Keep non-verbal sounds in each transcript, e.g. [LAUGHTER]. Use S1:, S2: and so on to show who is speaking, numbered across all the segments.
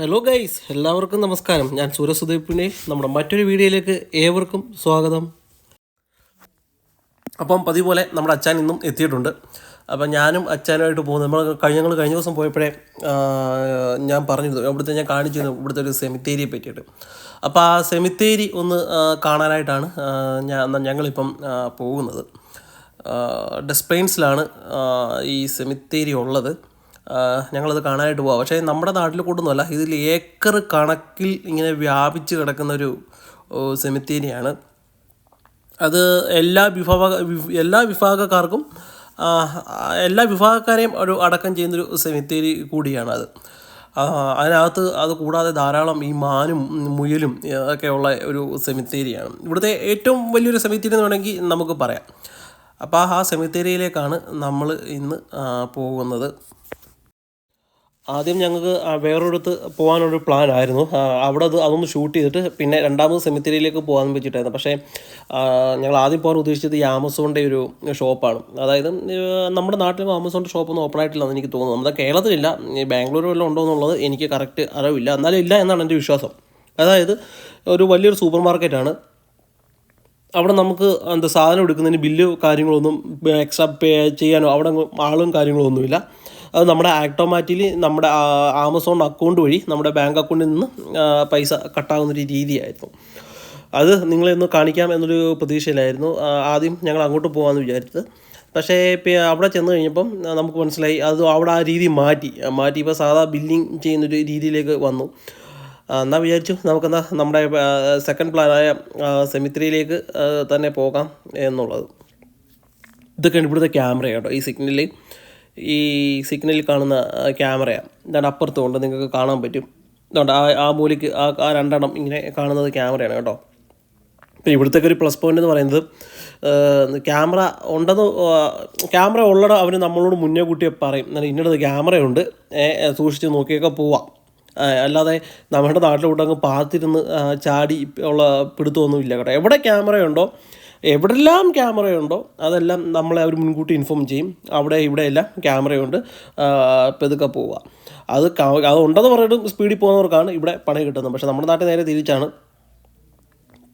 S1: Hello guys എല്ലാവർക്കും നമസ്കാരം. ഞാൻ സൂര്യസുദീപിനെ നമ്മുടെ മറ്റൊരു വീഡിയോയിലേക്ക് ഏവർക്കും സ്വാഗതം. അപ്പം പതിവ് പോലെ നമ്മുടെ അച്ഛൻ ഇന്നും എത്തിയിട്ടുണ്ട്. അപ്പം ഞാനും അച്ഛനുമായിട്ട് പോകുന്നു. നമ്മൾ കഴിഞ്ഞ ഞങ്ങൾ കഴിഞ്ഞ ദിവസം പോയപ്പോഴേ ഞാൻ പറഞ്ഞിരുന്നു. ഇവിടുത്തെ ഞാൻ കാണിച്ചിരുന്നു ഇവിടുത്തെ ഒരു സെമിത്തേരിയെ പറ്റിയിട്ട്. അപ്പം ആ സെമിത്തേരി ഒന്ന് കാണാനായിട്ടാണ് ഞാൻ ഞങ്ങളിപ്പം പോകുന്നത്. ഡെസ്പെയിൻസിലാണ് ഈ സെമിത്തേരി ഉള്ളത്. ഞങ്ങളത് കാണാനായിട്ട് പോവാം. പക്ഷേ നമ്മുടെ നാട്ടിൽ കൂട്ടൊന്നുമല്ല. ഇതിൽ ഏക്കർ കണക്കിൽ ഇങ്ങനെ വ്യാപിച്ച് കിടക്കുന്ന ഒരു സെമിത്തേരിയാണ്. അത് എല്ലാ വിഭാഗ എല്ലാ വിഭാഗക്കാർക്കും എല്ലാ വിഭാഗക്കാരെയും ഒരു അടക്കം ചെയ്യുന്നൊരു സെമിത്തേരി കൂടിയാണ് അത് അതിനകത്ത് അത് കൂടാതെ ധാരാളം ഈ മാനും മുയലും ഒക്കെയുള്ള ഒരു സെമിത്തേരിയാണ്. ഇവിടുത്തെ ഏറ്റവും വലിയൊരു സെമിത്തേരി എന്ന് വേണമെങ്കിൽ നമുക്ക് പറയാം. അപ്പോൾ ആ സെമിത്തേരിയിലേക്കാണ് നമ്മൾ ഇന്ന് പോകുന്നത്. ആദ്യം ഞങ്ങൾക്ക് വേറൊരിടത്ത് പോകാനൊരു പ്ലാൻ ആയിരുന്നു. അവിടെ അത് അതൊന്ന് ഷൂട്ട് ചെയ്തിട്ട് പിന്നെ രണ്ടാമത് സെമിത്തേരിയിലേക്ക് പോകാൻ വെച്ചിട്ടായിരുന്നു പക്ഷേ ഞങ്ങൾ ആദ്യം പോകാൻ ഉദ്ദേശിച്ചത് ഈ ആമസോണിന്റെ ഒരു ഷോപ്പാണ്. അതായത് നമ്മുടെ നാട്ടിൽ ആമസോണിന്റെ ഷോപ്പൊന്നും ഓപ്പൺ ആയിട്ടില്ലെന്ന് എനിക്ക് തോന്നുന്നു. നമ്മുടെ കേരളത്തിലില്ല. ഈ ബാംഗ്ലൂർ വല്ലതും ഉണ്ടോ എന്നുള്ളത് എനിക്ക് കറക്റ്റ് അറിവില്ല. എന്നാലും ഇല്ല എന്നാണ് എന്റെ വിശ്വാസം. അതായത് ഒരു വലിയൊരു സൂപ്പർ മാർക്കറ്റാണ് അവിടെ നമുക്ക് എന്താ സാധനം എടുക്കുന്നതിന് ബില്ല് കാര്യങ്ങളൊന്നും എക്സ്ട്രാ പേ ചെയ്യാനോ അവിടെ ആളും കാര്യങ്ങളൊന്നുമില്ല. അത് നമ്മുടെ ആക്ടോമാറ്റിൽ നമ്മുടെ ആമസോൺ അക്കൗണ്ട് വഴി നമ്മുടെ ബാങ്ക് അക്കൗണ്ടിൽ നിന്ന് പൈസ കട്ടാകുന്നൊരു രീതിയായിരുന്നു. അത് നിങ്ങളെന്ന് കാണിക്കാം എന്നൊരു പ്രതീക്ഷയിലായിരുന്നു. ആദ്യം ഞങ്ങൾ അങ്ങോട്ട് പോകാമെന്ന് വിചാരിച്ചത്. പക്ഷേ അവിടെ ചെന്ന് കഴിഞ്ഞപ്പം നമുക്ക് മനസ്സിലായി അത് അവിടെ ആ രീതി മാറ്റി. മാറ്റി ഇപ്പോൾ സാധാ ബില്ലിങ് ചെയ്യുന്നൊരു രീതിയിലേക്ക് വന്നു. എന്നാൽ വിചാരിച്ചു നമുക്കെന്താ നമ്മുടെ സെക്കൻഡ് പ്ലാനായ സെമിത്രിയിലേക്ക് തന്നെ പോകാം എന്നുള്ളത്. ഇതൊക്കെയാണ് ഇവിടുത്തെ ക്യാമറ കേട്ടോ ഈ സിഗ്നലിൽ ഈ സിഗ്നലിൽ കാണുന്ന ക്യാമറയാണ് ഇതാണ് അപ്പുറത്ത് കൊണ്ട് നിങ്ങൾക്ക് കാണാൻ പറ്റും. ഇതുകൊണ്ട് ആ ആ മൂലയ്ക്ക് ആ ആ രണ്ടെണ്ണം ഇങ്ങനെ കാണുന്നത് ക്യാമറയാണ് കേട്ടോ. പിന്നെ ഇവിടുത്തെ ഒരു പ്ലസ് പോയിന്റ് എന്ന് പറയുന്നത് ക്യാമറ ഉണ്ടെന്ന് ക്യാമറ ഉള്ളട അവർ നമ്മളോട് മുന്നേ കൂട്ടിയെ പറയും. എന്നാൽ ഇന്നടത്ത് ക്യാമറയുണ്ട് സൂക്ഷിച്ച് നോക്കിയൊക്കെ പോവാം. അല്ലാതെ നമ്മുടെ നാട്ടിലോട്ട് അങ്ങ് പാത്തിരുന്ന് ചാടി ഉള്ള പിടുത്തമൊന്നുമില്ല കേട്ടോ. എവിടെ ക്യാമറയുണ്ടോ എവിടെല്ലാം ക്യാമറയുണ്ടോ അതെല്ലാം നമ്മളെ അവർ മുൻകൂട്ടി ഇൻഫോം ചെയ്യും. അവിടെ ഇവിടെ എല്ലാം ക്യാമറയുണ്ട് പെതുക്കെ പോവുക അത് അത് ഉണ്ടെന്ന് പറഞ്ഞിട്ട് സ്പീഡിൽ പോകുന്നവർക്കാണ് ഇവിടെ പണി കിട്ടുന്നത്. പക്ഷേ നമ്മുടെ നാട്ടിൽ നേരെ തിരിച്ചാണ്.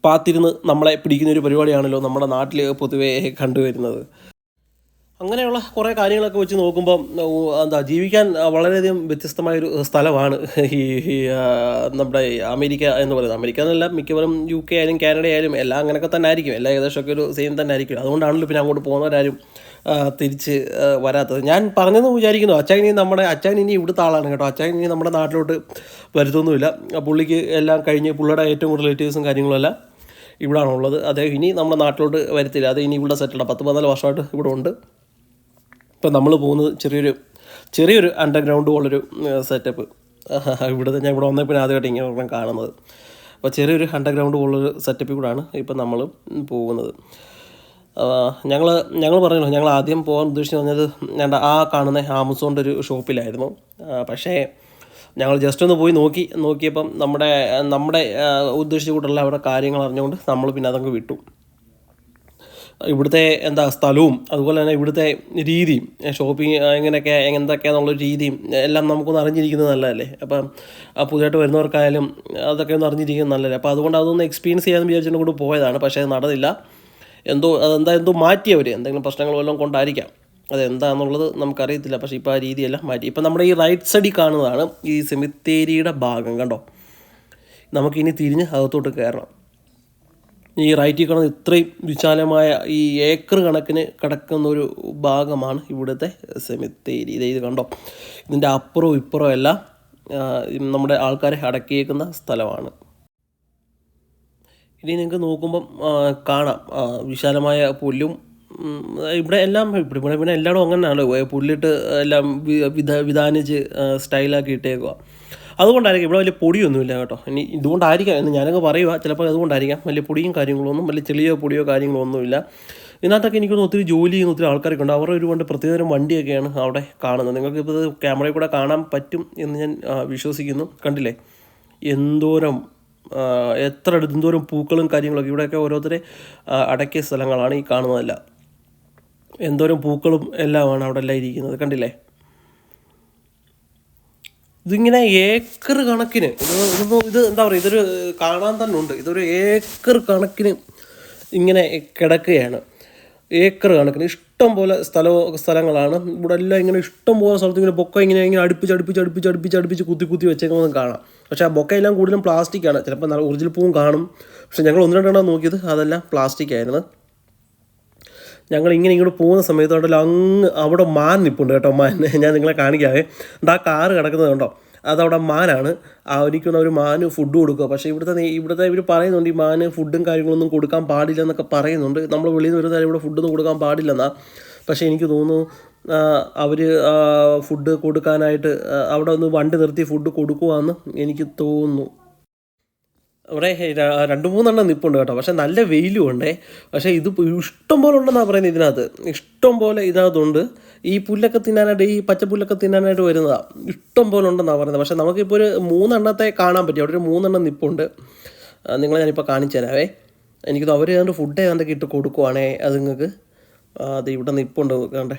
S1: പാത്തിരുന്ന് നമ്മളെ പിടിക്കുന്ന ഒരു പരിപാടിയാണല്ലോ നമ്മുടെ നാട്ടിൽ പൊതുവേ കണ്ടുവരുന്നത്. അങ്ങനെയുള്ള കുറേ കാര്യങ്ങളൊക്കെ വെച്ച് നോക്കുമ്പം എന്താ ജീവിക്കാൻ വളരെയധികം വ്യത്യസ്തമായൊരു സ്ഥലമാണ് ഈ നമ്മുടെ അമേരിക്ക എന്ന് പറയുന്നത്. അമേരിക്ക എന്നല്ല മിക്കവാറും യു കെ ആയാലും കാനഡ ആയാലും എല്ലാം അങ്ങനെയൊക്കെ തന്നെ ആയിരിക്കും എല്ലാം ഏകദേശമൊക്കെ ഒരു സെയിം തന്നെ ആയിരിക്കും അതുകൊണ്ടാണല്ലോ പിന്നെ അങ്ങോട്ട് പോകുന്നവരാരും തിരിച്ച് വരാത്തത്. ഞാൻ പറഞ്ഞെന്ന് വിചാരിക്കുന്നു അച്ചായൻ ഇനി നമ്മുടെ അച്ചായൻ ഇനി ഇവിടുത്തെ ആളാണ് കേട്ടോ. അച്ചായൻ ഇനി നമ്മുടെ നാട്ടിലോട്ട് വരുത്തൊന്നുമില്ല. പുള്ളിക്ക് എല്ലാം കഴിഞ്ഞ് പുള്ളിയുടെ ഏറ്റവും കൂടുതൽ റിലേറ്റീവ്സും കാര്യങ്ങളും ഇവിടാണുള്ളത്. അദ്ദേഹം ഇനി നമ്മുടെ നാട്ടിലോട്ട് വരത്തില്ല. അത് ഇനി ഇവിടെ സെറ്റിലാണ് പത്ത് പതിനാല് വർഷമായിട്ട് ഇവിടെ ഉണ്ട്. ഇപ്പം നമ്മൾ പോകുന്നത് ചെറിയൊരു ചെറിയൊരു അണ്ടർഗ്രൗണ്ട് പോലൊരു സെറ്റപ്പ് ഇവിടുത്തെ ഞാൻ ഇവിടെ വന്നപ്പോൾ പിന്നെ ആദ്യമായിട്ട് ഇങ്ങനെ ഒരെണ്ണം കാണുന്നത്. അപ്പോൾ ചെറിയൊരു അണ്ടർഗ്രൗണ്ട് പോലൊരു സെറ്റപ്പിൽ കൂടാണ് ഇപ്പം നമ്മൾ പോകുന്നത്. ഞങ്ങൾ ഞങ്ങൾ പറഞ്ഞല്ലോ ഞങ്ങൾ ആദ്യം പോകാൻ ഉദ്ദേശിച്ച് പറഞ്ഞത് ഞാൻ ആ കാണുന്ന ആമസോണിന്റെ ഒരു ഷോപ്പിലായിരുന്നു. പക്ഷേ ഞങ്ങൾ ജസ്റ്റ് ഒന്ന് പോയി നോക്കി നോക്കിയപ്പം നമ്മുടെ നമ്മുടെ ഉദ്ദേശിച്ച കൂട്ടുള്ള അവിടെ കാര്യങ്ങൾ അറിഞ്ഞുകൊണ്ട് നമ്മൾ പിന്നെ അതങ്ങ് വിട്ടു. ഇവിടുത്തെ എന്താ സ്ഥലവും അതുപോലെ തന്നെ ഇവിടുത്തെ രീതിയും ഷോപ്പിംഗ് എങ്ങനെയൊക്കെ എന്തൊക്കെയാണെന്നുള്ള രീതിയും എല്ലാം നമുക്കൊന്ന് അറിഞ്ഞിരിക്കുന്നത് നല്ലതല്ലേ? അപ്പം പുതിയതായിട്ട് വരുന്നവർക്കായാലും അതൊക്കെ ഒന്ന് അറിഞ്ഞിരിക്കുന്നത് നല്ലതല്ലേ? അപ്പോൾ അതുകൊണ്ട് അതൊന്ന് എക്സ്പീരിയൻസ് ചെയ്യാമെന്ന് വിചാരിച്ചുകൊണ്ട് കൂടെ പോയതാണ് പക്ഷേ നടന്നില്ല. എന്തോ അതെന്താ എന്തോ മാറ്റിയവർ എന്തെങ്കിലും പ്രശ്നങ്ങൾ വല്ലതും കൊണ്ടായിരിക്കാം. അതെന്താണെന്നുള്ളത് നമുക്കറിയത്തില്ല പക്ഷേ ഇപ്പോൾ ആ രീതിയെല്ലാം മാറ്റി. ഇപ്പം നമ്മുടെ ഈ റൈറ്റ് സൈഡിൽ കാണുന്നതാണ് ഈ സെമിത്തേരിയുടെ ഭാഗം കണ്ടോ? നമുക്കിനി തിരിഞ്ഞ് അകത്തോട്ട് കയറണം ഈ റൈറ്റിൽ കിടന്ന് ഇത്രയും വിശാലമായ ഈ ഏക്കർ കണക്കിന് കിടക്കുന്ന ഒരു ഭാഗമാണ് ഇവിടുത്തെ സെമിത്തേരി. ഇത് ഇത് കണ്ടോ? ഇതിന്റെ അപ്പുറവും ഇപ്പുറവും എല്ലാം നമ്മുടെ ആൾക്കാരെ അടക്കിയേക്കുന്ന സ്ഥലമാണ്. ഇനി നിങ്ങൾക്ക് നോക്കുമ്പം കാണാം. വിശാലമായ പുല്ലും ഇവിടെ എല്ലാം ഇവിടെ ഇവിടെ എല്ലായിടും അങ്ങനെയാണല്ലോ പുല്ലിട്ട് എല്ലാം വിധ വിധാനിച്ച് സ്റ്റൈലാക്കി ഇട്ടേക്കുക അതുകൊണ്ടായിരിക്കും ഇവിടെ വലിയ പൊടിയൊന്നുമില്ല കേട്ടോ. ഇനി ഇതുകൊണ്ടായിരിക്കാം എന്ന് ഞാനങ്ങ് പറയുക ചിലപ്പോൾ അതുകൊണ്ടായിരിക്കാം. വലിയ പൊടിയും കാര്യങ്ങളൊന്നും വലിയ ചെളിയോ പൊടിയോ കാര്യങ്ങളോ ഒന്നുമില്ല. ഇതിനകത്തൊക്കെ എനിക്കൊന്ന് ഒത്തിരി ജോലി ചെയ്യുന്ന ഒത്തിരി ആൾക്കാരൊക്കെ ഉണ്ട് അവരുടെ ഒരുപാട് പ്രത്യേകതരം വണ്ടിയൊക്കെയാണ് അവിടെ കാണുന്നത്. നിങ്ങൾക്ക് ഇപ്പോൾ ക്യാമറയിൽ കൂടെ കാണാൻ പറ്റും എന്ന് ഞാൻ വിശ്വസിക്കുന്നു. കണ്ടില്ലേ? എന്തോരം എത്ര എന്തോരം പൂക്കളും കാര്യങ്ങളൊക്കെ ഇവിടെയൊക്കെ ഓരോരുത്തരെ അടക്കിയ സ്ഥലങ്ങളാണ് ഈ കാണുന്നതല്ല. എന്തോരം പൂക്കളും എല്ലാമാണ് അവിടെ എല്ലാം ഇരിക്കുന്നത്. കണ്ടില്ലേ? ഇതിങ്ങനെ ഏക്കർ കണക്കിന് ഇത് ഇത് എന്താ പറയുക ഇതൊരു കാണാൻ തന്നെ ഉണ്ട്. ഇതൊരു ഏക്കർ കണക്കിന് ഇങ്ങനെ കിടക്കുകയാണ്. ഏക്കർ കണക്കിന്. ഇഷ്ടം പോലെ സ്ഥലവും സ്ഥലങ്ങളാണ്. ഇവിടെ എല്ലാം ഇങ്ങനെ ഇഷ്ടം പോലെ സ്ഥലത്ത് ഇങ്ങനെ ബൊക്ക ഇങ്ങനെ ഇങ്ങനെ അടുപ്പിച്ച് അടുപ്പിച്ച് അടുപ്പിച്ച് അടുപ്പിച്ച് അടുപ്പിച്ച് കുത്തി കുത്തി വെച്ചേക്കുന്നതും കാണാം. പക്ഷേ ആ ബൊക്കയെല്ലാം കൂടുതലും പ്ലാസ്റ്റിക്കാണ്. ചിലപ്പോൾ ഒറിജിനൽ പൂവും കാണും. പക്ഷേ ഞങ്ങൾ ഒന്ന് രണ്ടെണ്ണം നോക്കിയത് അതെല്ലാം പ്ലാസ്റ്റിക് ആയിരുന്നു ഞങ്ങൾ ഇങ്ങനെ ഇങ്ങോട്ട് പോകുന്ന സമയത്ത് ഉണ്ടല്ലോ അങ്ങ് അവിടെ മാൻ നിപ്പുണ്ട് കേട്ടോ മാൻ. [LAUGHS] ഞാൻ നിങ്ങളെ കാണിക്കാവേ. ആ കാറ് കിടക്കുന്നത് കണ്ടോ? അതവിടെ മാനാണ്. ആ എനിക്കൊന്ന് ഒരു മാന് ഫുഡ് കൊടുക്കുക പക്ഷേ ഇവിടുത്തെ ഇവിടുത്തെ ഇവർ പറയുന്നുണ്ട് ഈ മാന് ഫുഡും കാര്യങ്ങളൊന്നും കൊടുക്കാൻ പാടില്ല എന്നൊക്കെ പറയുന്നുണ്ട്. നമ്മൾ വെളിയിൽ നിന്ന് വരുന്ന ഇവിടെ ഫുഡൊന്നും കൊടുക്കാൻ പാടില്ലെന്നാ. പക്ഷേ എനിക്ക് തോന്നുന്നു അവർ ഫുഡ് കൊടുക്കാനായിട്ട് അവിടെ ഒന്ന് വണ്ടി നിർത്തി ഫുഡ് കൊടുക്കുവാന്ന് എനിക്ക് തോന്നുന്നു. അവിടെ രണ്ട് മൂന്നെണ്ണം നിപ്പുണ്ട് കേട്ടോ. പക്ഷെ നല്ല വെയിലും ഉണ്ടേ. പക്ഷേ ഇത് ഇഷ്ടം പോലെ ഉണ്ടെന്നാണ് പറയുന്നത് ഇതിനകത്ത്. ഇഷ്ടം പോലെ ഇതിനകത്തുണ്ട്. ഈ പുല്ലൊക്കെ തിന്നാനായിട്ട് ഈ പച്ചപ്പുല്ലൊക്കെ തിന്നാനായിട്ട് വരുന്നതാണ് ഇഷ്ടം പോലെ ഉണ്ടെന്നാണ് പറയുന്നത്. പക്ഷേ നമുക്കിപ്പോൾ ഒരു മൂന്നെണ്ണത്തെ കാണാൻ പറ്റി. അവിടെ ഒരു മൂന്നെണ്ണം നിപ്പുണ്ട്. നിങ്ങളെ ഞാനിപ്പോൾ കാണിച്ചു തരാവേ. എനിക്കത് അവർ ഏതാണ്ട് ഫുഡ് ഏതാണ്ടൊക്കെ ഇട്ട് കൊടുക്കുവാണേ അത് നിങ്ങൾക്ക്. അത് ഇവിടെ നിപ്പുണ്ട് കണ്ടേ.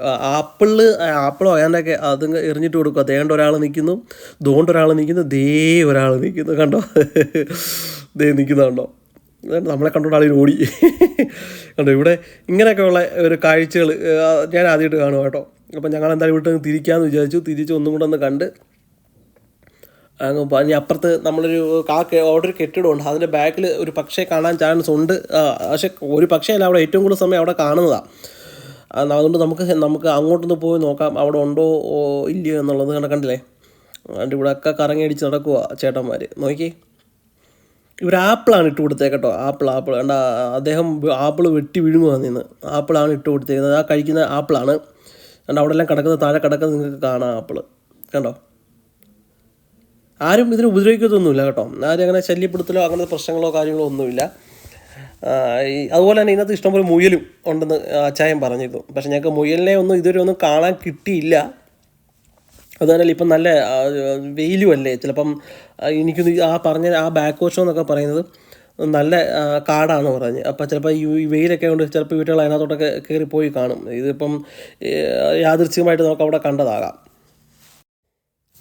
S1: ആപ്പിൾ ആപ്പിളോ ഏതാണ്ടൊക്കെ അത് എറിഞ്ഞിട്ട് കൊടുക്കുക ദേണ്ട ഒരാൾ നിൽക്കുന്നു ദോണ്ട് ഒരാൾ നിൽക്കുന്നു ദേ ഒരാൾ നിൽക്കുന്നു കണ്ടോ? ദേ നിൽക്കുന്നുണ്ടോ നമ്മളെ കണ്ടോണ്ട് ആളിൽ ഓടി. കണ്ടോ? ഇവിടെ ഇങ്ങനെയൊക്കെയുള്ള ഒരു കാഴ്ചകൾ ഞാൻ ആദ്യമായിട്ട് കാണുക കേട്ടോ. അപ്പം ഞങ്ങൾ എന്തായാലും വീട്ടിൽ നിന്ന് തിരിക്കാമെന്ന് വിചാരിച്ചു. തിരിച്ച് ഒന്നും കൂടെ ഒന്ന് കണ്ട് അങ്ങ് ഇനി അപ്പുറത്ത് നമ്മളൊരു കാ ഓർഡർ കെട്ടിടമുണ്ട് അതിന്റെ ബാക്കിൽ ഒരു പക്ഷേ കാണാൻ ചാൻസ് ഉണ്ട്. പക്ഷെ ഒരു പക്ഷേ അല്ല അവിടെ ഏറ്റവും കൂടുതൽ സമയം അവിടെ കാണുന്നതാണ് അതുകൊണ്ട് നമുക്ക് നമുക്ക് അങ്ങോട്ടൊന്ന് പോയി നോക്കാം അവിടെ ഉണ്ടോ ഇല്ലയോ എന്നുള്ളത് കണ്ട കണ്ടില്ലേ? അതുകൊണ്ട് ഇവിടെ ഒക്കെ കറങ്ങി അടിച്ച് നടക്കുക ചേട്ടന്മാർ നോക്കി. ഇവർ ആപ്പിളാണ് ഇട്ട് കൊടുത്തേ കേട്ടോ. ആപ്പിൾ ആപ്പിൾ കണ്ട അദ്ദേഹം ആപ്പിൾ വെട്ടി വിഴുങ്ങുവാണ് നിന്ന്. ആപ്പിളാണ് ഇട്ട് കൊടുത്തേക്കുന്നത്. ആ കഴിക്കുന്ന ആപ്പിളാണ്. കണ്ട അവിടെ എല്ലാം കിടക്കുന്നത് താഴെ കിടക്കുന്നത് നിങ്ങൾക്ക് കാണാം ആപ്പിൾ കണ്ടോ? ആരും ഇതിന് ഉപദ്രവിക്കത്തൊന്നുമില്ല കേട്ടോ. ആരും അങ്ങനെ ശല്യപ്പെടുത്തലോ അങ്ങനത്തെ പ്രശ്നങ്ങളോ കാര്യങ്ങളോ ഒന്നുമില്ല. അതുപോലെ തന്നെ ഇതിനകത്ത് ഇഷ്ടംപോലെ മുയലും ഉണ്ടെന്ന് അച്ചായൻ പറഞ്ഞിരുന്നു. പക്ഷെ ഞങ്ങൾക്ക് മുയലിനെ ഒന്നും ഇതുവരെ ഒന്നും കാണാൻ കിട്ടിയില്ല. അതുപോലെ ഇപ്പം നല്ല വെയിലും അല്ലേ? ചിലപ്പം എനിക്ക് ആ പറഞ്ഞ ആ ബാക്ക് വശം എന്നൊക്കെ പറയുന്നത് നല്ല കാടാണെന്ന് കാടാണ് പറഞ്ഞ്. അപ്പം ചിലപ്പോൾ ഈ വെയിലൊക്കെ കൊണ്ട് ചിലപ്പോൾ വീട്ടുകൾ അതിനകത്തോട്ടൊക്കെ കയറിപ്പോയി കാണും. ഇതിപ്പം യാദൃച്ഛികമായിട്ട് നമുക്ക് അവിടെ കണ്ടതാകാം.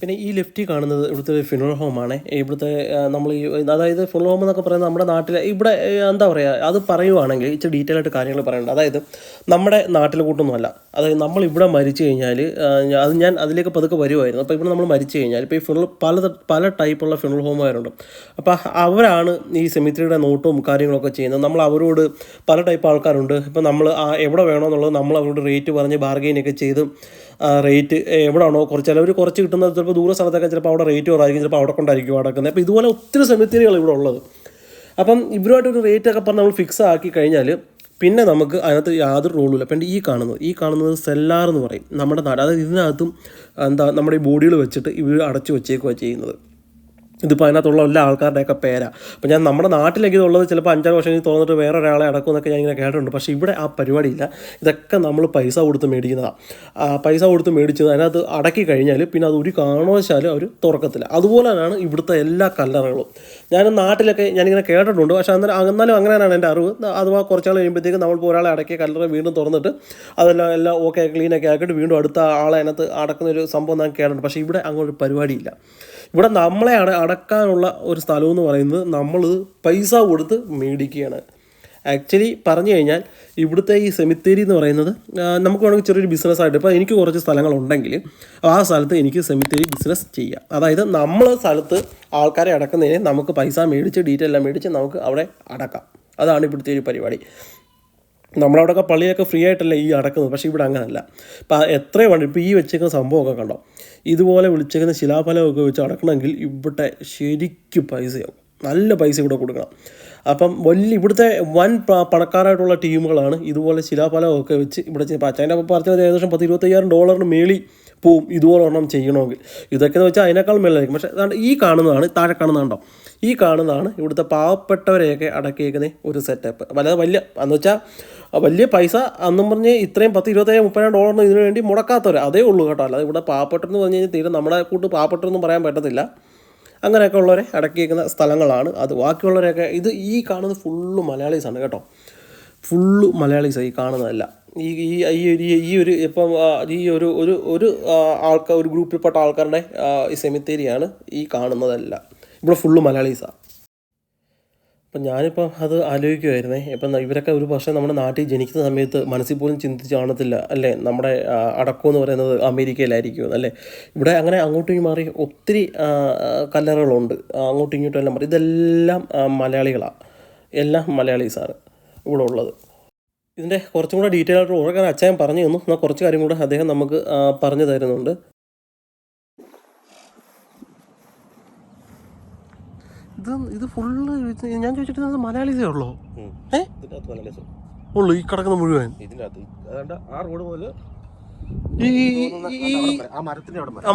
S1: പിന്നെ ഈ ലെഫ്റ്റിൽ കാണുന്നത് ഇവിടുത്തെ ഫിനൽ ഹോമാണ് ഇവിടുത്തെ നമ്മൾ ഈ അതായത് ഫ്യൂണറൽ ഹോം എന്നൊക്കെ പറയുന്നത് നമ്മുടെ നാട്ടിലെ ഇവിടെ എന്താ പറയുക അത് പറയുവാണെങ്കിൽ ഇച്ചിരി ഡീറ്റെയിൽ ആയിട്ട് കാര്യങ്ങൾ പറയണ്ട. അതായത് നമ്മുടെ നാട്ടിലെ കൂട്ടൊന്നുമല്ല. അതായത് നമ്മൾ ഇവിടെ മരിച്ചു കഴിഞ്ഞാൽ അത് ഞാൻ അതിലേക്ക് പതുക്കെ വരുമായിരുന്നു അപ്പോൾ ഇവിടെ നമ്മൾ മരിച്ചു കഴിഞ്ഞാൽ ഇപ്പോൾ ഈ ഫിനൽ പല പല ടൈപ്പുള്ള ഫിനൽ ഹോമുകാരുണ്ട് അപ്പോൾ അവരാണ് ഈ സെമിത്രിയുടെ നോട്ടവും കാര്യങ്ങളൊക്കെ ചെയ്യുന്നത്. നമ്മൾ അവരോട് പല ടൈപ്പ് ആൾക്കാരുണ്ട്. ഇപ്പോൾ നമ്മൾ എവിടെ വേണമെന്നുള്ളത് നമ്മൾ അവരോട് റേറ്റ് പറഞ്ഞ് ബാർഗെയിനൊക്കെ ചെയ്ത് റേറ്റ് എവിടെയാണോ കുറച്ച് ചിലവർ കുറച്ച് കിട്ടുന്നത് ചിലപ്പോൾ ദൂര സ്ഥലത്തൊക്കെ ചിലപ്പോൾ അവിടെ റേറ്റ് കുറവായിരിക്കും ചിലപ്പോൾ അവിടെ കൊണ്ടായിരിക്കും അടക്കുന്നത് അപ്പോൾ ഇതുപോലെ ഒത്തിരി സെമിത്തേരികൾ ഇവിടെ ഉള്ളത്. അപ്പം ഇവരുമായിട്ട് ഒരു റേറ്റ് ഒക്കെ പറഞ്ഞ് നമ്മൾ ഫിക്സ് ആക്കി കഴിഞ്ഞാൽ പിന്നെ നമുക്ക് അതിനകത്ത് യാതൊരു റോളും ഇല്ല. അപ്പം ഈ കാണുന്നത് ഈ കാണുന്നത് സെല്ലാർ എന്ന് പറയും. നമ്മുടെ നാട് അതായത് ഇതിനകത്തും എന്താ നമ്മുടെ ഈ ബോഡികൾ വെച്ചിട്ട് ഇവർ അടച്ചു വെച്ചേക്കുക ചെയ്യുന്നത്. ഇതിപ്പോൾ അതിനകത്തുള്ള എല്ലാ ആൾക്കാരുടെയൊക്കെ പേരാ. അപ്പോൾ ഞാൻ നമ്മുടെ നാട്ടിലേക്ക് ഉള്ളത് ചിലപ്പോൾ അഞ്ചാറ് വർഷം കഴിഞ്ഞ് തോന്നിട്ട് വേറെ ഒരാളെ അടക്കും എന്നൊക്കെ ഞാൻ ഇങ്ങനെ കേട്ടിട്ടുണ്ട്. പക്ഷേ ഇവിടെ ആ പരിപാടിയില്ല. ഇതൊക്കെ നമ്മൾ പൈസ കൊടുത്ത് മേടിക്കുന്നതാണ് പൈസ കൊടുത്ത് മേടിച്ചത് അതിനകത്ത് അടക്കി കഴിഞ്ഞാൽ പിന്നെ അത് ഒരു കാരണവശാലും അവർ തുറക്കത്തില്ല. അതുപോലെ തന്നെയാണ് ഇവിടുത്തെ എല്ലാ കല്ലറകളും. ഞാൻ നാട്ടിലൊക്കെ ഞാനിങ്ങനെ കേട്ടിട്ടുണ്ട്. പക്ഷേ അന്നേരം എന്നാലും അങ്ങനെയാണ് എന്റെ അറിവ്. അഥവാ കുറച്ചാൾ കഴിയുമ്പോഴത്തേക്ക് നമ്മളിപ്പോൾ ഒരാളെ അടക്കിയ കല്ലറ വീണ്ടും തുറന്നിട്ട് അതെല്ലാം എല്ലാം ഓക്കെ ക്ലീനൊക്കെ ആക്കിയിട്ട് വീണ്ടും അടുത്ത ആളെ അതിനകത്ത് അടക്കുന്ന ഒരു സംഭവം ഞാൻ കേട്ടിട്ടുണ്ട്. പക്ഷേ ഇവിടെ അങ്ങോട്ട് പരിപാടിയില്ല. ഇവിടെ നമ്മളെ അട അടക്കാനുള്ള ഒരു സ്ഥലം എന്ന് പറയുന്നത് നമ്മൾ പൈസ കൊടുത്ത് മേടിക്കുകയാണ്. ആക്ച്വലി പറഞ്ഞു കഴിഞ്ഞാൽ ഇവിടുത്തെ ഈ സെമിത്തേരി എന്ന് പറയുന്നത് നമുക്ക് വേണമെങ്കിൽ ചെറിയൊരു ബിസിനസ്സായിട്ട് ഇപ്പോൾ എനിക്ക് കുറച്ച് സ്ഥലങ്ങളുണ്ടെങ്കിൽ ആ സ്ഥലത്ത് എനിക്ക് സെമിത്തേരി ബിസിനസ് ചെയ്യാം. അതായത് നമ്മൾ സ്ഥലത്ത് ആൾക്കാരെ അടക്കുന്നതിന് നമുക്ക് പൈസ മേടിച്ച് ഡീറ്റെയിൽ എല്ലാം മേടിച്ച് നമുക്ക് അവിടെ അടക്കാം. അതാണ് ഇവിടുത്തെ ഒരു പരിപാടി. നമ്മളവിടെയൊക്കെ പള്ളിയൊക്കെ ഫ്രീ ആയിട്ടല്ലേ ഈ അടക്കുന്നത്. പക്ഷേ ഇവിടെ അങ്ങനല്ല. ഇപ്പം എത്ര വേണ്ട ഇപ്പോൾ ഈ വെച്ചേക്കുന്ന സംഭവമൊക്കെ കണ്ടോ? ഇതുപോലെ വിളിച്ചേക്കുന്ന ശിലാഫലമൊക്കെ വെച്ച് അടക്കണമെങ്കിൽ ഇവിടെ ശരിക്കും പൈസയാവും. നല്ല പൈസ ഇവിടെ കൊടുക്കണം. അപ്പം വലിയ ഇവിടുത്തെ വൻ പണക്കാരായിട്ടുള്ള ടീമുകളാണ് ഇതുപോലെ ശിലാഫലമൊക്കെ വെച്ച് ഇവിടെ അച്ഛന്റെ അപ്പം പറഞ്ഞത് ഏകദേശം പത്ത് ഇരുപത്തയ്യായിരം ഡോളറിന് മേളി പോവും ഇതുപോലെ ഒരെണ്ണം ചെയ്യണമെങ്കിൽ. ഇതൊക്കെ എന്ന് വെച്ചാൽ അതിനേക്കാൾ മേലായിരിക്കും പക്ഷേ അതാണ്ട് ഈ കാണുന്നതാണ് താഴെ കാണുന്നതാണ്ടോ ഈ കാണുന്നതാണ് ഇവിടുത്തെ പാവപ്പെട്ടവരെയൊക്കെ അടക്കിയേക്കുന്ന ഒരു സെറ്റപ്പ് വല്ലാതെ വലിയ എന്ന് വെച്ചാൽ വലിയ പൈസ അന്നും പറഞ്ഞ് ഇത്രയും പത്ത് ഇരുപത്തയ്യായിരം മുപ്പതിനായിരം ഡോളറിന് ഇതിനു വേണ്ടി മുടക്കാത്തവർ അതേ ഉള്ളൂ കേട്ടോ. അല്ലാതെ ഇവിടെ പാവപ്പെട്ടെന്ന് പറഞ്ഞു കഴിഞ്ഞാൽ തീരെ നമ്മുടെ കൂട്ട് പാവപ്പെട്ടെന്നും പറയാൻ പറ്റത്തില്ല. അങ്ങനെയൊക്കെ ഉള്ളവരെ അടക്കിയേക്കുന്ന സ്ഥലങ്ങളാണ് അത്. ബാക്കിയുള്ളവരെയൊക്കെ ഇത് ഈ കാണുന്നത് ഫുള്ള് മലയാളീസാണ് കേട്ടോ. ഫുള്ള് മലയാളീസാണ് ഈ കാണുന്നതല്ല. ഈ ഈ ഈ ഒരു ഈ ഒരു ഇപ്പം ഈ ഒരു ഒരു ഒരു ആൾക്കാർ ഒരു ഗ്രൂപ്പിൽപ്പെട്ട ആൾക്കാരുടെ സെമിത്തേരിയാണ് ഈ കാണുന്നതല്ല. ഇവിടെ ഫുള്ള് മലയാളീസാണ് അപ്പം ഞാനിപ്പോൾ അത് ആലോചിക്കുമായിരുന്നേ ഇപ്പം ഇവരൊക്കെ ഒരു പക്ഷേ നമ്മുടെ നാട്ടിൽ ജനിക്കുന്ന സമയത്ത് മനസ്സിൽ പോലും ചിന്തിച്ച് കാണത്തില്ല അല്ലേ? നമ്മുടെ അടക്കം എന്ന് പറയുന്നത് അമേരിക്കയിലായിരിക്കും അല്ലേ? ഇവിടെ അങ്ങനെ അങ്ങോട്ടും മാറി ഒത്തിരി കല്ലറുകളുണ്ട്. അങ്ങോട്ടും ഇങ്ങോട്ടും എല്ലാം മാറി. ഇതെല്ലാം മലയാളികളാണ് എല്ലാം മലയാളീസാണ് ഇവിടെ ഉള്ളത്. ഇതിന്റെ കുറച്ചും കൂടെ ഡീറ്റെയിൽ ആയിട്ട് ഉറക്കാൻ അച്ഛൻ പറഞ്ഞു തന്നു. എന്നാൽ കുറച്ച് കാര്യം കൂടെ അദ്ദേഹം നമുക്ക് പറഞ്ഞു തരുന്നുണ്ട്. ഇത് ഇത് ഫുള്ള് ഞാൻ ചോദിച്ചിട്ട് ഇത് മലയാളീസേ ഉള്ളൂ? ഏ?
S2: മലയാളീസ്
S1: ഉള്ളു ഈ കിടക്കുന്ന മുഴുവൻ?
S2: അതുകൊണ്ട് ആ റോഡ്
S1: ഈ
S2: ആ മരത്തിന്റെ അവിടെ
S1: ആ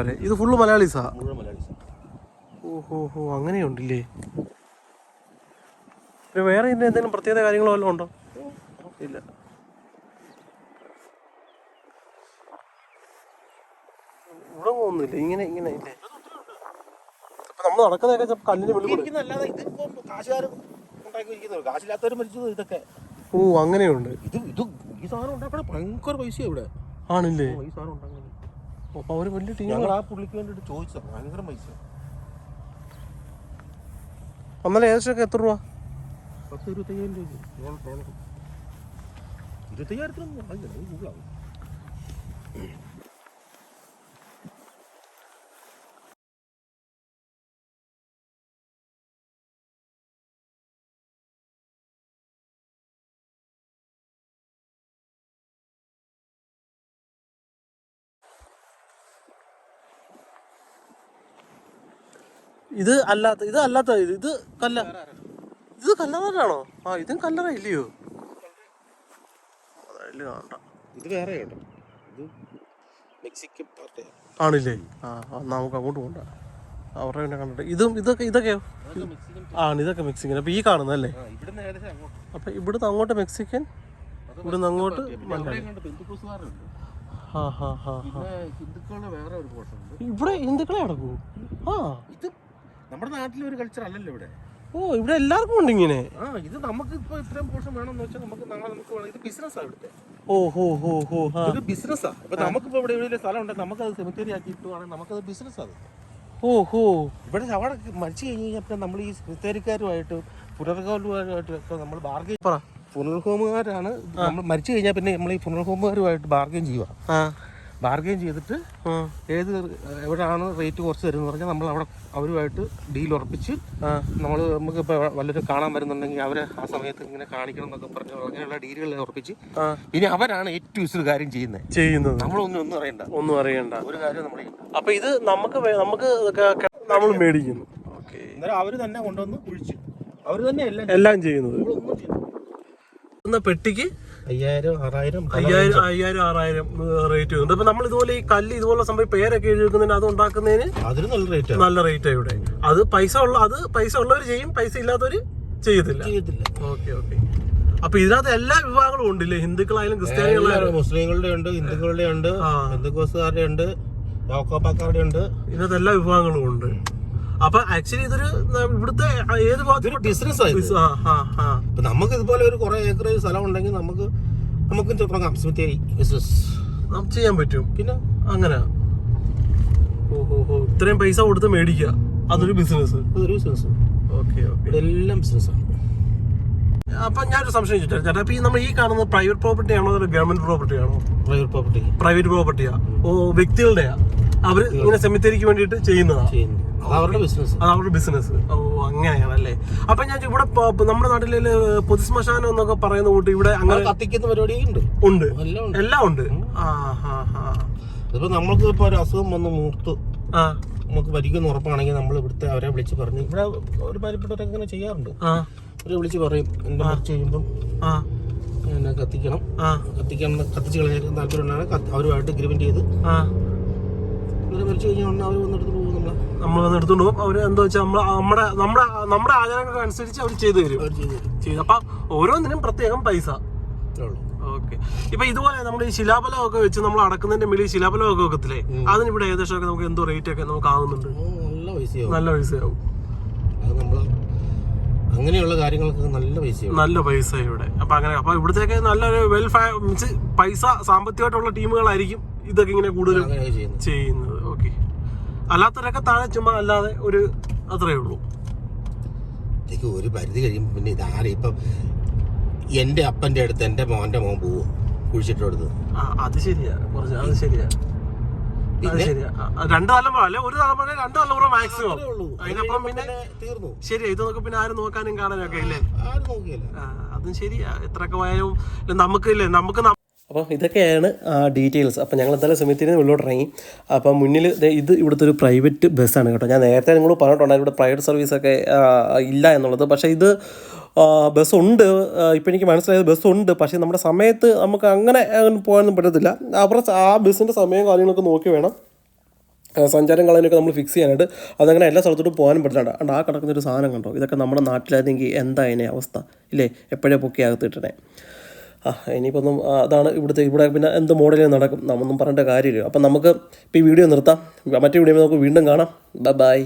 S1: വരെ. ഇത് ഫുള്ള് മലയാളീസാ?
S2: മുഴുവൻ മലയാളീസ്.
S1: ഓഹോ ഹോ അങ്ങനെയുണ്ടല്ലേ? പിന്നെ വേറെ ഇതിന്റെ എന്തെങ്കിലും പ്രത്യേക കാര്യങ്ങളോ വല്ലതും ഉണ്ടോ? ഇല്ല. ഇവിടെ പോകുന്നില്ല ഇങ്ങനെ ഇങ്ങനെ ഇല്ലേ? നമ്മൾ നടക്കുന്നതൊക്കെ ചിലപ്പോൾ കല്ലിന്
S2: അല്ലാതെ ഇതിപ്പം മരിച്ചത് ഇതൊക്കെ.
S1: ഓ അങ്ങനെയുണ്ട്.
S2: ഇത് ഇത് ഈ സാധനം ഉണ്ടാക്കണ ഭയങ്കര പൈസ ഇവിടെ.
S1: ആണല്ലേ?
S2: ഈ സാധനം ഉണ്ടാക്കുന്നത്
S1: അപ്പൊ അവർ വലിയ ടീം
S2: ഞങ്ങൾ ആ പുള്ളിക്ക് വേണ്ടിട്ട് ചോദിച്ചത് ഭയങ്കര പൈസ.
S1: അന്നേരം ഏകദേശം എത്ര രൂപ?
S2: പത്ത് ഇരുപത്തയ്യായിരം രൂപ ഇരുപത്തയ്യായിരത്തിനൊന്നും ആകില്ല അത്
S1: ഇത് അല്ലാത്ത ഇത് അല്ലാത്ത ഇത് ഇത് കല്ല ഇത് കല്ലറാണോ ആ ഇതും കല്ലറ ഇല്ലയോ?
S2: ഇത് വേറെ കേട്ടോ. ഇത് മെക്സിക്കൻ പാർട്ടിയാണ്
S1: ആണില്ലേ? ആ നമുക്ക് അങ്ങോട്ട് പോകണ്ട അവരുടെ പിന്നെ കണ്ടിട്ട് ഇതും ഇതൊക്കെ ഇതൊക്കെയോ ആണ് ഇതൊക്കെ മെക്സിക്കൻ. അപ്പൊ ഈ കാണുന്നല്ലേ അപ്പൊ ഇവിടുന്ന് അങ്ങോട്ട് മെക്സിക്കൻ ഇവിടുന്ന് അങ്ങോട്ട് ഇവിടെ ഹിന്ദുക്കളെ അടക്കൂ. ആ.
S2: ഇത് നമ്മുടെ നാട്ടിലെ ഒരു കൾച്ചർ അല്ലല്ലോ ഇവിടെ.
S1: ഓ ഇവിടെ എല്ലാവർക്കും ഉണ്ട് ഇങ്ങനെ.
S2: ആ ഇത് നമുക്ക് ഇപ്പൊ ഇത്രയും പോർഷൻ വേണമെന്ന് വെച്ചാൽ നമുക്ക് നാളെ നമുക്ക് വേണം ഇത് ബിസിനസ്സാണ് ഇവിടുത്തെ.
S1: ഓ ഹോ ഹോ ഹോ
S2: ഇത് ബിസിനസ്സാ ഇപ്പൊ നമുക്കിപ്പോ ഇവിടെ ഇവിടെ സ്ഥലം ഉണ്ടെങ്കിൽ നമുക്കത് സെമിത്തേരി ആക്കി ഇട്ടുവാണെങ്കിൽ നമുക്കത് ബിസിനസ് അത്
S1: ഓ ഹോ.
S2: ഇവിടെ അവിടെ മരിച്ചു കഴിഞ്ഞ് കഴിഞ്ഞാൽ നമ്മൾ ഈ സെമിത്തേരിക്കാരുമായിട്ട് പുനർഹോമുമായിട്ട് ഒക്കെ നമ്മൾ ബാർഗെയിൻ
S1: പറ.
S2: പുനർഹോമുകാരാണ് നമ്മൾ മരിച്ചു കഴിഞ്ഞാൽ പിന്നെ നമ്മൾ ഈ പുനർഹോമുകാരുമായിട്ട് ബാർഗെയിൻ ചെയ്യുക ബാർഗെയിൻ ചെയ്തിട്ട്. ഏത് എവിടെയാണ് റേറ്റ് കുറച്ച് തരുന്നത് പറഞ്ഞാൽ നമ്മൾ അവിടെ അവരുമായിട്ട് ഡീൽ ഉറപ്പിച്ച് നമ്മൾ നമുക്ക് ഇപ്പോൾ വല്ലവരും കാണാൻ വരുന്നുണ്ടെങ്കിൽ അവരെ ആ സമയത്ത് ഇങ്ങനെ കാണിക്കണം എന്നൊക്കെ പറഞ്ഞ് അങ്ങനെയുള്ള ഡീലുകൾ ഉറപ്പിച്ച് ഇനി അവരാണ് ഏറ്റവും ഇച്ചിരി കാര്യം ചെയ്യുന്നത്
S1: ചെയ്യുന്നത്.
S2: നമ്മളൊന്നും ഒന്നും അറിയണ്ട.
S1: ഒന്നും അറിയണ്ട.
S2: ഒരു കാര്യം നമ്മൾ
S1: അപ്പൊ ഇത് നമുക്ക് നമുക്ക് നമ്മൾ മേടിക്കുന്നു.
S2: അവർ തന്നെ കൊണ്ടുവന്ന് കുഴിച്ച്. അവർ തന്നെ എല്ലാം
S1: എല്ലാം ചെയ്യുന്നത്. എന്ന പെട്ടിക്ക്
S2: അയ്യായിരം ആറായിരം
S1: അയ്യായിരം അയ്യായിരം ആറായിരം റേറ്റ് വരുന്നുണ്ട്. അപ്പൊ നമ്മൾ ഇതുപോലെ ഈ കല്ല് ഇതുപോലെ സംഭവം പേരൊക്കെ എഴുതി വെക്കുന്നതിന് അത് ഉണ്ടാക്കുന്നതിന്
S2: അതിന് നല്ല റേറ്റ്
S1: നല്ല റേറ്റ് ഇവിടെ. അത് പൈസ ഉള്ള അത് പൈസ ഉള്ളവർ ചെയ്യും പൈസ ഇല്ലാത്തവര് ചെയ്യത്തില്ല.
S2: ചെയ്യത്തില്ല.
S1: Okay okay. അപ്പൊ ഇതിനകത്ത് എല്ലാ വിഭാഗങ്ങളും ഉണ്ടല്ലേ? ഹിന്ദുക്കളായാലും ക്രിസ്ത്യാനികളായാലും.
S2: മുസ്ലിങ്ങളുടെ ഉണ്ട് ഹിന്ദുക്കളുടെ ഉണ്ട്. ഹിന്ദുക്കോസുകാരുടെ ഉണ്ട് ഉണ്ട്.
S1: ഇതിനകത്ത് എല്ലാ വിഭാഗങ്ങളും ഉണ്ട്. അപ്പൊ ആക്ച്വലി ഇതൊരു ഇവിടുത്തെ ഏത് ഭാഗത്തൊരു
S2: ബിസിനസ് ഇപ്പൊ നമുക്ക് ഇതുപോലെ ഒരു കുറെ ഏക്കർ സ്ഥലം ഉണ്ടെങ്കിൽ നമുക്ക് നമുക്ക് തുടങ്ങാം സ്മിത്തേരി ബിസിനസ്
S1: നമുക്ക് ചെയ്യാൻ പറ്റും.
S2: പിന്നെ?
S1: അങ്ങനെ. ഓഹോ ഇത്രയും പൈസ കൊടുത്ത് മേടിക്കുക. അതൊരു ബിസിനസ്
S2: അതൊരു ബിസിനസ്
S1: ഓക്കെ ഓക്കെ.
S2: എല്ലാം ബിസിനസ്സാണ്
S1: അപ്പൊ ഞാനൊരു സംശയം ചോദിച്ചു ചേട്ടാ അപ്പൊ ഈ നമ്മൾ ഈ കാണുന്നത് പ്രൈവറ്റ് പ്രോപ്പർട്ടി ആണോ അതോ ഗവൺമെന്റ് പ്രോപ്പർട്ടി ആണോ?
S2: പ്രൈവറ്റ് പ്രോപ്പർട്ടി
S1: പ്രൈവറ്റ് പ്രോപ്പർട്ടിയാ ഓ വ്യക്തികളുടെയാ? അവർ ഇങ്ങനെ സെമിത്തേരിക്ക്
S2: വേണ്ടിട്ട് ചെയ്യുന്നതാണ് അവരുടെ ബിസിനസ്
S1: അത് അവരുടെ ബിസിനസ് ഓ അങ്ങനെയാണല്ലേ? അപ്പൊ ഞാൻ ഇവിടെ നമ്മുടെ നാട്ടിലെ പൊതുശ്മശാനം എന്നൊക്കെ പറയുന്ന കൂട്ടി ഇവിടെ അങ്ങനെ
S2: കത്തിക്കുന്ന പരിപാടി ഉണ്ട്.
S1: ഉണ്ട്.
S2: എല്ലാം ഉണ്ട്.
S1: ആ ഹാ ഹാ.
S2: ഇതിപ്പോ നമുക്ക് ഇപ്പൊ ഒരു അസുഖം വന്ന് മൂർത്ത്
S1: ആ.
S2: നമുക്ക് മരിക്കുന്ന ഉറപ്പാണെങ്കിൽ നമ്മൾ ഇവിടുത്തെ അവരെ വിളിച്ച് പറഞ്ഞു ഇവിടെ ഒരു പരിപ്പെട്ടവരൊക്കെ ഇങ്ങനെ ചെയ്യാറുണ്ട്.
S1: ആ.
S2: അവരെ വിളിച്ച് പറയും. എന്റെ മരിച്ചു കഴിയുമ്പം കത്തിക്കണം. കത്തിക്കണം കത്തിച്ച് കളയാൻ താല്പര്യം അവരുമായിട്ട് എഗ്രിമെന്റ് ചെയ്ത് ഇവരെ മരിച്ചു കഴിഞ്ഞാൽ ഉടനെ അവർ വന്നെടുത്ത് പോകും നമ്മളെ.
S1: നമ്മൾ വന്ന് എടുത്തോണ്ട് പോകും. അവർ എന്താ വെച്ചാൽ നമ്മളെ നമ്മുടെ നമ്മുടെ നമ്മുടെ ആചാരങ്ങൾക്ക് അനുസരിച്ച് അവർ ചെയ്തു തരും.
S2: അവർ ചെയ്ത് തരും.
S1: ചെയ്തു. അപ്പൊ ഓരോന്നിനും പ്രത്യേകം പൈസ.
S2: അത്രേ ഉള്ളൂ.
S1: ഓക്കെ. ഇപ്പൊ ഇതുപോലെ നമ്മുടെ ഈ ശിലാഫലമൊക്കെ വെച്ച് നമ്മൾ അടക്കുന്നതിന്റെ മേളിൽ ശിലാഫലമൊക്കെ വെക്കത്തില്ലേ? അതിന് ഇവിടെ ഏകദേശം ഒക്കെ നമുക്ക് എന്തോ റേറ്റ് ഒക്കെ നമുക്ക് ആകുന്നുണ്ട്
S2: നല്ല പൈസയാവും.
S1: നല്ല പൈസയാവും.
S2: അത് നമ്മൾ അങ്ങനെയുള്ള കാര്യങ്ങൾക്ക് നല്ല പൈസ
S1: നല്ല പൈസ ഇവിടെ. അപ്പൊ അങ്ങനെ അപ്പൊ ഇവിടത്തേക്ക് നല്ലൊരു വെൽ മീൻസ് പൈസ സാമ്പത്തികമായിട്ടുള്ള ടീമുകളായിരിക്കും. ഇതൊക്കെ ഇങ്ങനെ
S2: കൂടുതൽ ചെയ്യുന്നത്.
S1: ഓക്കെ അല്ലാത്തവരൊക്കെ താഴെ ചുമ്മാ അല്ലാതെ ഒരു അത്രേ ഉള്ളൂ.
S2: ഒരു പരിധി കഴിയുമ്പോൾ പിന്നെ ഇതാരെ ഇപ്പം എന്റെ അപ്പന്റെ അടുത്ത് എന്റെ മോന്റെ മോൻ പോവും? കുഴിച്ചിട്ടെടുത്ത്
S1: അത് ശരിയാ. കുറച്ച് അത് ശരിയാ. രണ്ട് തലമുറ അല്ലെ ഒരു തലമുറ രണ്ട് തലമുറ മാക്സിമം. അതിനപ്പുറം പിന്നെ
S2: തീർന്നു.
S1: ഇതൊക്കെ പിന്നെ ആരും നോക്കാനും കാണാനും ഒക്കെ ഇല്ലേ അതും ശരിയാ. എത്രയൊക്കെ പോയാലും നമുക്ക് ഇല്ലേ? നമുക്ക് അപ്പം ഇതൊക്കെയാണ് ആ ഡീറ്റെയിൽസ് അപ്പം ഞങ്ങൾ എന്തായാലും സമയത്തിന് ഉള്ളിലോട്ട് ഇറങ്ങി അപ്പം മുന്നിൽ ഇത് ഇവിടുത്തെ ഒരു പ്രൈവറ്റ് ബസ്സാണ് കേട്ടോ. ഞാൻ നേരത്തെ നിങ്ങൾ പറഞ്ഞിട്ടുണ്ടായിരുന്നു ഇവിടെ പ്രൈവറ്റ് സർവീസൊക്കെ ഇല്ല എന്നുള്ളത്. പക്ഷേ ഇത് ബസ് ഉണ്ട്. ഇപ്പം എനിക്ക് മനസ്സിലായത് ബസ് ഉണ്ട്. പക്ഷേ നമ്മുടെ സമയത്ത് നമുക്ക് അങ്ങനെ അങ്ങ് പോകാനൊന്നും പറ്റത്തില്ല. അവരുടെ ആ ബസ്സിന്റെ സമയവും കാര്യങ്ങളൊക്കെ നോക്കി വേണം. സഞ്ചാരം കളയാനൊക്കെ നമ്മൾ ഫിക്സ് ചെയ്യാനായിട്ട്. അതങ്ങനെ എല്ലാ സ്ഥലത്തോട്ടും പോകാനും പറ്റില്ല അണ്ട് ആ കിടക്കുന്ന ഒരു സാധനം കണ്ടോ? ഇതൊക്കെ നമ്മുടെ നാട്ടിലായിരുന്നെങ്കിൽ എന്താ അതിനെ അവസ്ഥ? ഇല്ലേ? എപ്പോഴേ പൊക്കി അകത്ത് ഇട്ടണേ ആ ഇനിയിപ്പോൾ ഒന്നും അതാണ് ഇവിടുത്തെ ഇവിടെ പിന്നെ എന്ത് മോഡലിൽ നടക്കും നമ്മൊന്നും പറയേണ്ട കാര്യമില്ല. അപ്പം നമുക്ക് ഇപ്പോൾ ഈ വീഡിയോ നിർത്താം. മറ്റേ വീഡിയോ നമുക്ക് വീണ്ടും കാണാം. Bye bye